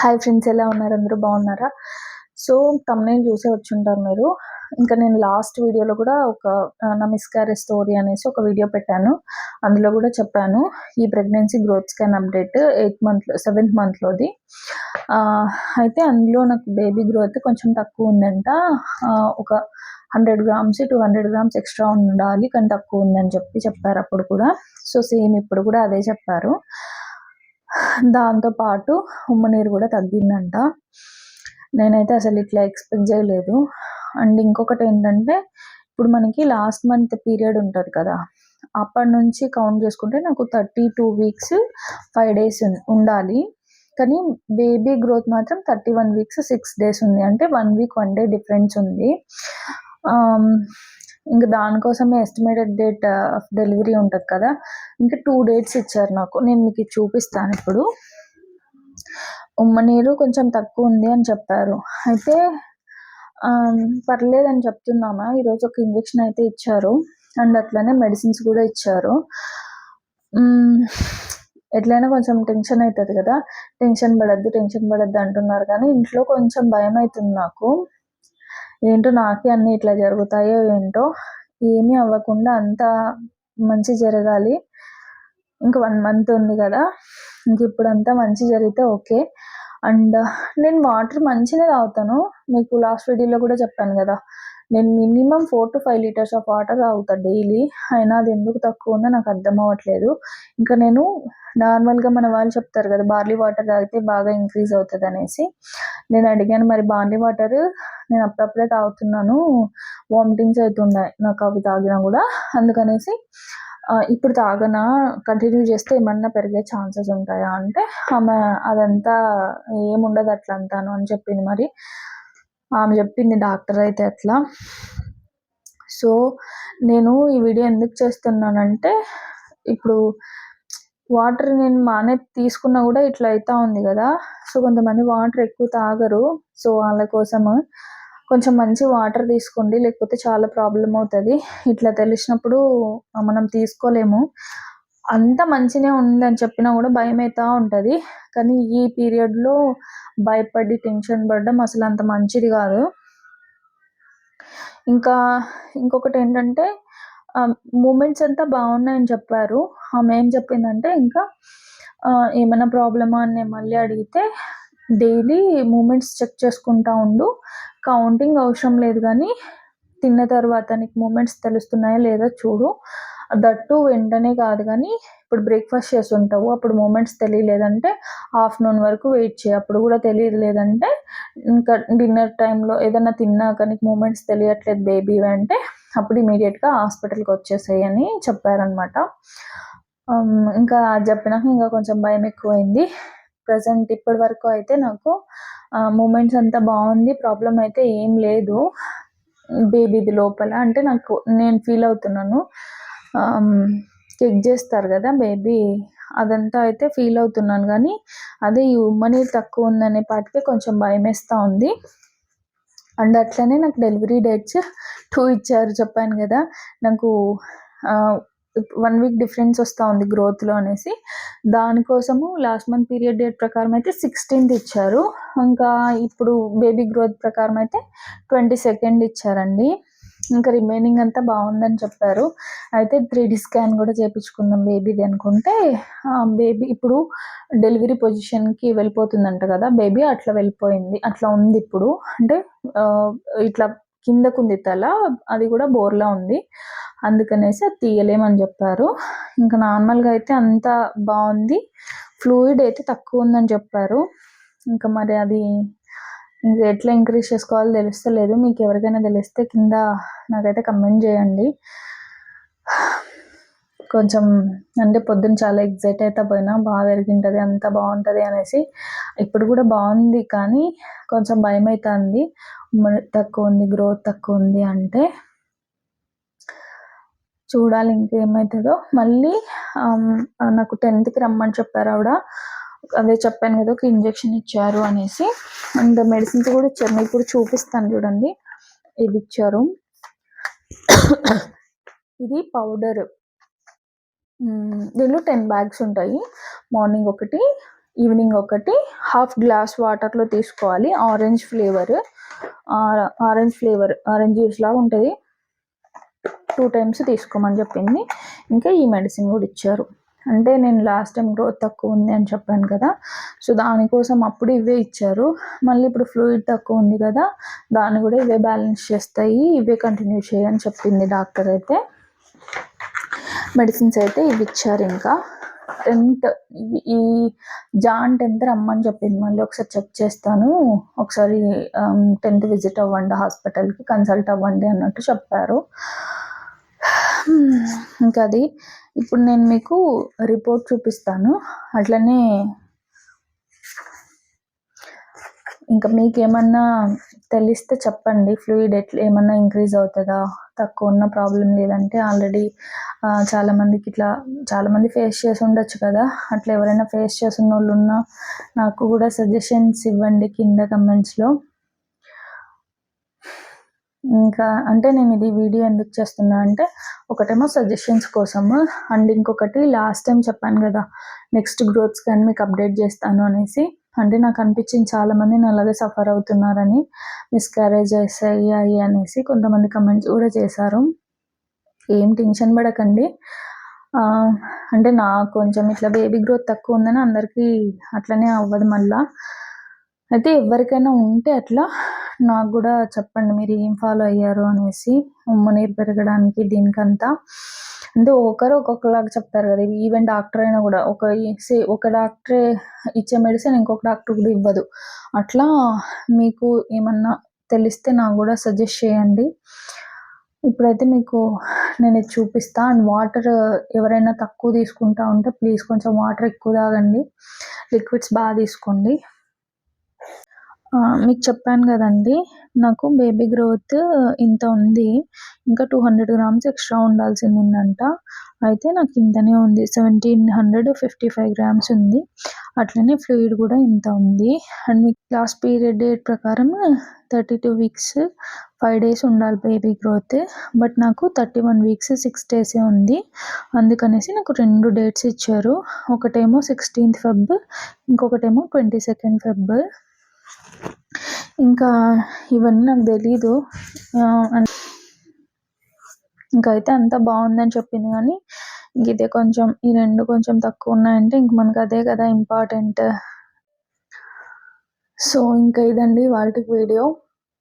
Hi friends ఎలా ఉన్నారు? అందరూ బాగున్నారా? సో తమ్నేల్ చూసే వచ్చుంటారు మీరు. ఇంకా నేను లాస్ట్ వీడియోలో కూడా ఒక నా మిస్కారేజ్ స్టోరీ అనేసి ఒక వీడియో పెట్టాను. అందులో కూడా చెప్పాను. ఈ pregnancy growth scan update eighth మంత్లో సెవెంత్ మంత్లోది అయితే అందులో నాకు బేబీ గ్రోత్ కొంచెం తక్కువ ఉందంట. ఒక hundred grams two hundred grams extra ఉండాలి కానీ తక్కువ ఉందని చెప్పి చెప్పారు అప్పుడు కూడా. సో సేమ్ ఇప్పుడు కూడా అదే చెప్పారు. దాంతో పాటు ఉమ్మ నీరు కూడా తగ్గిందంట. నేనైతే అసలు ఇట్లా ఎక్స్పెక్ట్ చేయలేదు. అండ్ ఇంకొకటి ఏంటంటే ఇప్పుడు మనకి లాస్ట్ మంత్ పీరియడ్ ఉంటుంది కదా అప్పటి నుంచి కౌంట్ చేసుకుంటే నాకు thirty two weeks five days ఉండాలి. కానీ బేబీ గ్రోత్ మాత్రం thirty one weeks six days ఉంది. అంటే one week one day difference ఉంది. ఇంకా దానికోసమే ఎస్టిమేటెడ్ డేట్ ఆఫ్ డెలివరీ ఉంటుంది కదా. ఇంకా టూ డేట్స్ ఇచ్చారు నాకు. నేను మీకు చూపిస్తాను ఇప్పుడు. ఉమ్మ నీరు కొంచెం తక్కువ ఉంది అని చెప్పారు. అయితే um, పర్లేదని చెప్తున్నామా? ఈరోజు ఒక ఇంజెక్షన్ అయితే ఇచ్చారు. అండ్ అట్లనే మెడిసిన్స్ కూడా ఇచ్చారు. ఎట్లయినా కొంచెం టెన్షన్ అవుతుంది కదా. టెన్షన్ పడద్దు టెన్షన్ పడద్దు అంటున్నారు కానీ ఇంట్లో కొంచెం భయం అవుతుంది నాకు. ఏంటో నాకే అన్ని ఇట్లా జరుగుతాయో ఏంటో ఏమీ అవ్వకుండా అంతా మంచి జరగాలి. ఇంకా వన్ మంత్ ఉంది కదా ఇంక ఇప్పుడంతా మంచి జరిగితే ఓకే. అండ్ uh, నేను వాటర్ మంచిగా తాగుతాను. మీకు లాస్ట్ వీడియోలో కూడా చెప్పాను కదా నేను minimum four to five litres of water తాగుతాను డైలీ. అయినా అది ఎందుకు తక్కువ ఉందో నాకు అర్థం అవ్వట్లేదు. ఇంకా నేను నార్మల్గా మన వాళ్ళు చెప్తారు కదా బార్లీ వాటర్ తాగితే బాగా ఇంక్రీజ్ అవుతుంది అనేసి నేను అడిగాను మరి బార్లీ వాటర్ నేను అప్పుడప్పుడే తాగుతున్నాను. వామిటింగ్స్ అవుతున్నాయి నాకు అవి తాగినా కూడా. అందుకనేసి ఇప్పుడు తాగనా కంటిన్యూ చేస్తే ఏమన్నా పెరిగే ఛాన్సెస్ ఉంటాయా? అంటే ఆమె అదంతా ఏముండదు అట్లా అంతాను అని చెప్పింది మరి. ఆమె చెప్పింది డాక్టర్ అయితే అట్లా. సో నేను ఈ వీడియో ఎందుకు చేస్తున్నానంటే ఇప్పుడు వాటర్ నేను మానే తీసుకున్నా కూడా ఇట్లా అవుతా ఉంది కదా. సో కొంతమంది వాటర్ ఎక్కువ తాగరు. సో వాళ్ళ కోసము కొంచెం మంచి వాటర్ తీసుకోండి లేకపోతే చాలా ప్రాబ్లం అవుతుంది. ఇట్లా తెలిసినప్పుడు మనం తీసుకోలేము. అంత మంచినే ఉందని చెప్పినా కూడా భయం అవుతూ ఉంటుంది. కానీ ఈ పీరియడ్లో భయపడి టెన్షన్ పడడం అసలు అంత మంచిది కాదు. ఇంకా ఇంకొకటి ఏంటంటే మూమెంట్స్ అంతా బాగున్నాయని చెప్పారు. ఆమె ఏం చెప్పిందంటే ఇంకా ఏమైనా ప్రాబ్లమా అని మళ్ళీ అడిగితే డైలీ మూమెంట్స్ చెక్ చేసుకుంటా ఉండు. కౌంటింగ్ అవసరం లేదు కానీ తిన్న తర్వాత నీకు మూమెంట్స్ తెలుస్తున్నాయా లేదా చూడు. దట్టు వెంటనే కాదు కానీ ఇప్పుడు బ్రేక్ఫాస్ట్ చేసి ఉంటావు అప్పుడు మూమెంట్స్ తెలియలేదంటే ఆఫ్టర్నూన్ వరకు వెయిట్ చేయి. అప్పుడు కూడా తెలియలేదంటే ఇంకా డిన్నర్ టైంలో ఏదైనా తిన్నాక నీకు మూమెంట్స్ తెలియట్లేదు బేబీ అంటే అప్పుడు ఇమీడియట్గా హాస్పిటల్కి వచ్చేసాయి అని చెప్పారనమాట ఇంకా అది చెప్పినాక ఇంకా కొంచెం భయం ఎక్కువైంది. ప్రజెంట్ ఇప్పటి వరకు అయితే నాకు మూమెంట్స్ అంతా బాగుంది. ప్రాబ్లం అయితే ఏం లేదు. బేబీది లోపల. అంటే నాకు నేను ఫీల్ అవుతున్నాను. చెక్ చేస్తారు కదా బేబీ. అదంతా అయితే ఫీల్ అవుతున్నాను. కానీ అదే ఈ ఉమ్మని తక్కువ ఉందనే పాటికి కొంచెం భయం వేస్తూ ఉంది. అండ్ అట్లనే నాకు డెలివరీ డేట్స్ టూ ఇచ్చారు. చెప్పాను కదా. నాకు వన్ వీక్ డిఫరెన్స్ వస్తూ ఉంది గ్రోత్లో అనేసి. దానికోసము లాస్ట్ మంత్ పీరియడ్ డేట్ ప్రకారం అయితే సిక్స్టీన్త్ ఇచ్చారు. ఇంకా ఇప్పుడు బేబీ గ్రోత్ ప్రకారం అయితే ట్వంటీ సెకండ్ ఇచ్చారండి. ఇంకా రిమైనింగ్ అంతా బాగుందని చెప్పారు. అయితే త్రీ డి స్కాన్ కూడా చేయించుకుందాం బేబీది అనుకుంటే. బేబీ ఇప్పుడు డెలివరీ పొజిషన్కి వెళ్ళిపోతుందంట కదా బేబీ అట్లా వెళ్ళిపోయింది. అట్లా ఉంది ఇప్పుడు. అంటే ఇట్లా కిందకుంది తల అది కూడా బోర్లా ఉంది. అందుకనేసి అది తీయలేమని చెప్పారు. ఇంకా నార్మల్గా అయితే అంత బాగుంది. ఫ్లూయిడ్ అయితే తక్కువ ఉందని చెప్పారు. ఇంకా మరి అది ఇంకా ఎట్లా ఇంక్రీజ్ చేసుకోవాలో తెలుస్తలేదు. మీకు ఎవరికైనా తెలిస్తే కింద నాకైతే కమెంట్ చేయండి. కొంచెం అంటే పొద్దున్న చాలా ఎగ్జైట్ అయితే పోయినా బాగా పెరిగింటుంది అంత బాగుంటుంది అనేసి ఇప్పుడు కూడా బాగుంది కానీ కొంచెం భయం అవుతుంది తక్కువ ఉంది గ్రోత్ తక్కువ ఉంది అంటే చూడాలి ఇంకేమవుతుందో మళ్ళీ నాకు టెన్త్కి రమ్మని చెప్పారు ఆవిడ. అదే చెప్పాను కదా ఒక ఇంజెక్షన్ ఇచ్చారు అనేసి. అండ్ మెడిసిన్స్ కూడా ఇచ్చారు. మీకు ఇప్పుడు చూపిస్తాను చూడండి. ఇది ఇచ్చారు. ఇది పౌడర్. దీనిలో టెన్ బ్యాగ్స్ ఉంటాయి. మార్నింగ్ ఒకటి ఈవినింగ్ ఒకటి. హాఫ్ గ్లాస్ వాటర్లో తీసుకోవాలి. Orange flavour. Orange flavour orange juice లాగా ఉంటుంది. టూ టైమ్స్ తీసుకోమని చెప్పింది. ఇంకా ఈ మెడిసిన్ కూడా ఇచ్చారు. అంటే నేను లాస్ట్ టైం గ్రోత్ తక్కువ ఉంది అని చెప్పాను కదా. సో దానికోసం అప్పుడు ఇవే ఇచ్చారు. మళ్ళీ ఇప్పుడు ఫ్లూయిడ్ తక్కువ ఉంది కదా దాన్ని కూడా ఇవే బ్యాలెన్స్ చేస్తాయి. ఇవే కంటిన్యూ చేయని చెప్పింది డాక్టర్ అయితే. మెడిసిన్స్ అయితే ఇవి ఇచ్చారు ఇంకా. టెన్త్ ఈ జాన్ టెన్త్ రమ్మని చెప్పింది. మళ్ళీ ఒకసారి చెక్ చేస్తాను. ఒకసారి టెన్త్ విజిట్ అవ్వండి హాస్పిటల్కి కన్సల్ట్ అవ్వండి అన్నట్టు చెప్పారు. ఇంకా అది ఇప్పుడు నేను మీకు రిపోర్ట్ చూపిస్తాను. అట్లనే ఇంకా మీకేమన్నా తెలిస్తే చెప్పండి. ఫ్లూయిడ్ ఎట్లా ఏమన్నా ఇంక్రీజ్ అవుతుందా? తక్కువ ఉన్న ప్రాబ్లం లేదంటే ఆల్రెడీ చాలామందికి ఇట్లా చాలామంది ఫేస్ చేసి ఉండొచ్చు కదా. అట్లా ఎవరైనా ఫేస్ చేసిన వాళ్ళు ఉన్నా నాకు కూడా సజెషన్స్ ఇవ్వండి కింద కమెంట్స్లో ఇంకా అంటే నేను ఇది వీడియో ఎందుకు చేస్తున్నా అంటే ఒకటేమో సజెషన్స్ కోసము అండ్ ఇంకొకటి లాస్ట్ టైం చెప్పాను కదా నెక్స్ట్ గ్రోత్స్ కానీ మీకు అప్డేట్ చేస్తాను అనేసి. అంటే నాకు అనిపించింది చాలామంది అలాగే సఫర్ అవుతున్నారని మిస్క్యారేజ్ అయ్యాయి అనేసి కొంతమంది కమెంట్స్ కూడా చేశారు. ఏం టెన్షన్ పడకండి. అంటే నాకు కొంచెం ఇట్లా బేబీ గ్రోత్ తక్కువ ఉందని అందరికీ అట్లనే అవ్వదు మళ్ళా. అయితే ఎవరికైనా ఉంటే అట్లా నాకు కూడా చెప్పండి మీరు ఏం ఫాలో అయ్యారు అనేసి. ఉమ్మనీరు పెరగడానికి దీనికంతా. అంటే ఒకరు ఒక్కొక్కలాగా చెప్తారు కదా ఈవెన్ డాక్టర్ అయినా కూడా. ఒక సే ఒక డాక్టరే ఇచ్చే మెడిసిన్ ఇంకొక డాక్టర్ కూడా ఇవ్వదు. అట్లా మీకు ఏమన్నా తెలిస్తే నాకు కూడా సజెస్ట్ చేయండి. ఇప్పుడైతే మీకు నేను ఇది చూపిస్తా. అండ్ వాటర్ ఎవరైనా తక్కువ తీసుకుంటా ఉంటే ప్లీజ్ కొంచెం వాటర్ ఎక్కువ తాగండి. లిక్విడ్స్ బాగా తీసుకోండి. మీకు చెప్పాను కదండి నాకు బేబీ గ్రోత్ ఇంత ఉంది. ఇంకా టూ హండ్రెడ్ గ్రామ్స్ ఎక్స్ట్రా ఉండాల్సింది ఉందంట. అయితే నాకు ఇంతనే ఉంది seventeen hundred fifty five grams ఉంది. అట్లనే ఫ్లూయిడ్ కూడా ఇంత ఉంది. అండ్ మీకు లాస్ట్ పీరియడ్ డేట్ ప్రకారం thirty two weeks five days ఉండాలి బేబీ గ్రోత్ బట్ నాకు థర్టీ వన్ వీక్స్ సిక్స్ డేసే ఉంది. అందుకనేసి నాకు రెండు డేట్స్ ఇచ్చారు. ఒకటేమో సిక్స్టీన్త్ ఫెబ్ ఇంకొకటేమో ట్వంటీ సెకండ్ ఫెబ్ ఇంకా ఇవన్నీ నాకు తెలీదు. ఇంకైతే అయితే అంతా బాగుందని చెప్పింది కానీ ఇంక ఇదే కొంచెం ఈ రెండు కొంచెం తక్కువ ఉన్నాయంటే ఇంక మనకు అదే కదా ఇంపార్టెంట్. సో ఇంకా ఇదండి వాళ్ళకి వీడియో.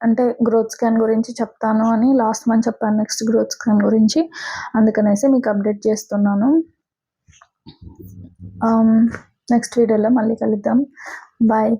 అంటే గ్రోత్ స్కాన్ గురించి చెప్తాను అని లాస్ట్ మంత్ చెప్పాను నెక్స్ట్ గ్రోత్ స్కాన్ గురించి. అందుకనేసి మీకు అప్డేట్ చేస్తున్నాను. నెక్స్ట్ వీడియోలో మళ్ళీ కలుద్దాం. బాయ్.